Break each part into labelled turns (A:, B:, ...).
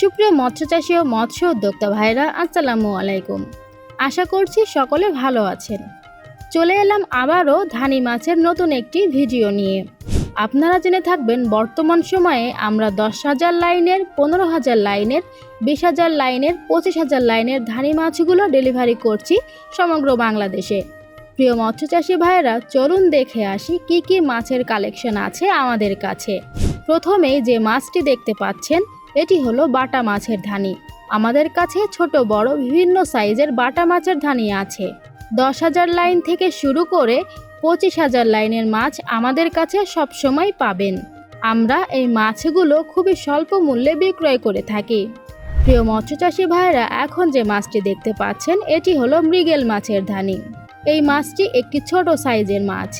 A: সুপ্রিয় মৎস্যচাষী ও মৎস্য উদ্যোক্তা ভাইরা আসসালামু আলাইকুম। আশা করছি সকলে ভালো আছেন। চলে এলাম আবারও ধানি মাছের নতুন একটি ভিডিও নিয়ে। আপনারা জেনে থাকবেন, বর্তমান সময়ে আমরা দশ হাজার লাইনের, পনেরো হাজার লাইনের, বিশ হাজার লাইনের, পঁচিশ হাজার লাইনের ধানি মাছগুলো ডেলিভারি করছি সমগ্র বাংলাদেশে। প্রিয় মৎস্যচাষী ভাইয়েরা, চলুন দেখে আসি কি কি মাছের কালেকশন আছে আমাদের কাছে। প্রথমেই যে মাছটি দেখতে পাচ্ছেন এটি হলো বাটা মাছের ধানি। আমাদের কাছে ছোট, বড়, বিভিন্ন সাইজের বাটা মাছের ধানি আছে। দশ হাজার লাইন থেকে শুরু করে পঁচিশ হাজার লাইনের মাছ আমাদের কাছে সবসময় পাবেন। আমরা এই মাছগুলো খুবই স্বল্প মূল্যে বিক্রয় করে থাকি। প্রিয় মৎস্যচাষী ভাইয়েরা, এখন যে মাছটি দেখতে পাচ্ছেন, এটি হলো মৃগেল মাছের ধানি। এই মাছটি একটি ছোট সাইজের মাছ।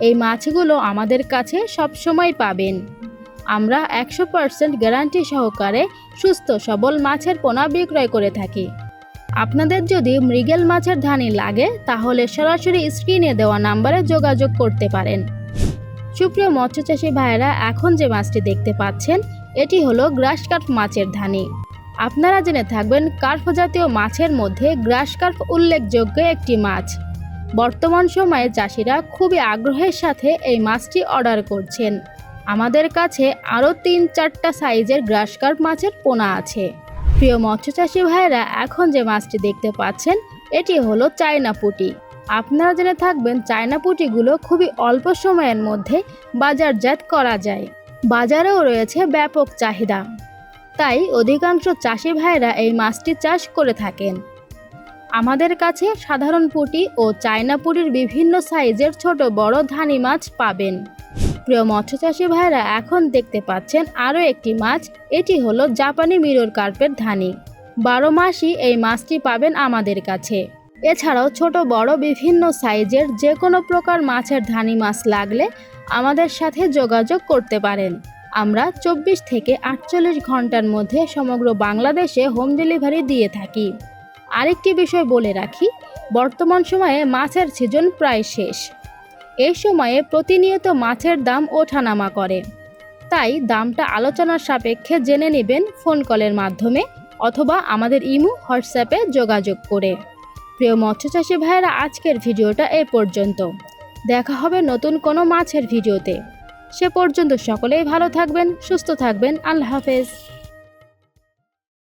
A: এই মাছগুলো আমাদের কাছে সবসময় পাবেন। আমরা একশো পার্সেন্ট গ্যারান্টি সহকারে সুস্থ, সবল মাছের পোনা বিক্রয় করে থাকি। আপনাদের যদি মৃগেল মাছের ধানি লাগে, তাহলে সরাসরি স্ক্রিনে দেওয়া নাম্বারে যোগাযোগ করতে পারেন। সুপ্রিয় মৎস্যচাষী ভাইয়েরা, এখন যে মাছটি দেখতে পাচ্ছেন, এটি হলো গ্রাস কার্প মাছের ধানি। আপনারা জেনে থাকবেন, কার্প জাতীয় মাছের মধ্যে গ্রাস কার্প উল্লেখযোগ্য একটি মাছ। বর্তমান সময়ে চাষিরা খুবই আগ্রহের সাথে এই মাছটি অর্ডার করছেন। আমাদের কাছে আরও তিন চারটা সাইজের গ্রাস কার্প মাছের পোনা আছে। প্রিয় মৎস্যচাষী ভাইয়েরা, এখন যে মাছটি দেখতে পাচ্ছেন, এটি হলো চায়না পুঁটি। আপনারা জেনে থাকবেন, চায়না পুটিগুলো খুবই অল্প সময়ের মধ্যে বাজারজাত করা যায়। বাজারেও রয়েছে ব্যাপক চাহিদা। তাই অধিকাংশ চাষি ভাইয়েরা এই মাছটি চাষ করে থাকেন। আমাদের কাছে সাধারণ পুঁটি ও চায়না পুঁটির বিভিন্ন সাইজের ছোট বড় ধানি মাছ পাবেন। প্রিয় মৎস্যচাষী ভাইরা এখন দেখতে পাচ্ছেন আরও একটি মাছ। এটি হলো জাপানি মিরর কার্পের ধানি। বারো মাসই এই মাছটি পাবেন আমাদের কাছে। এছাড়াও ছোট, বড়, বিভিন্ন সাইজের যে কোনো প্রকার মাছের ধানি মাছ লাগলে আমাদের সাথে যোগাযোগ করতে পারেন। আমরা চব্বিশ থেকে আটচল্লিশ ঘণ্টার মধ্যে সমগ্র বাংলাদেশে হোম ডেলিভারি দিয়ে থাকি। আরেকটি বিষয় বলে রাখি, বর্তমান সময়ে মাছের সিজন প্রায় শেষ। এই সময়ে প্রতিনিয়ত মাছের দাম ওঠানামা করে। তাই দামটা আলোচনার সাপেক্ষে জেনে নেবেন ফোন কলের মাধ্যমে অথবা আমাদের ইমু, হোয়াটসঅ্যাপে যোগাযোগ করে। প্রিয় মৎস্যচাষী ভাইয়েরা, আজকের ভিডিওটা এ পর্যন্ত। দেখা হবে নতুন কোনো মাছের ভিডিওতে। সে পর্যন্ত সকলেই ভালো থাকবেন, সুস্থ থাকবেন। আল্লাহ হাফেজ।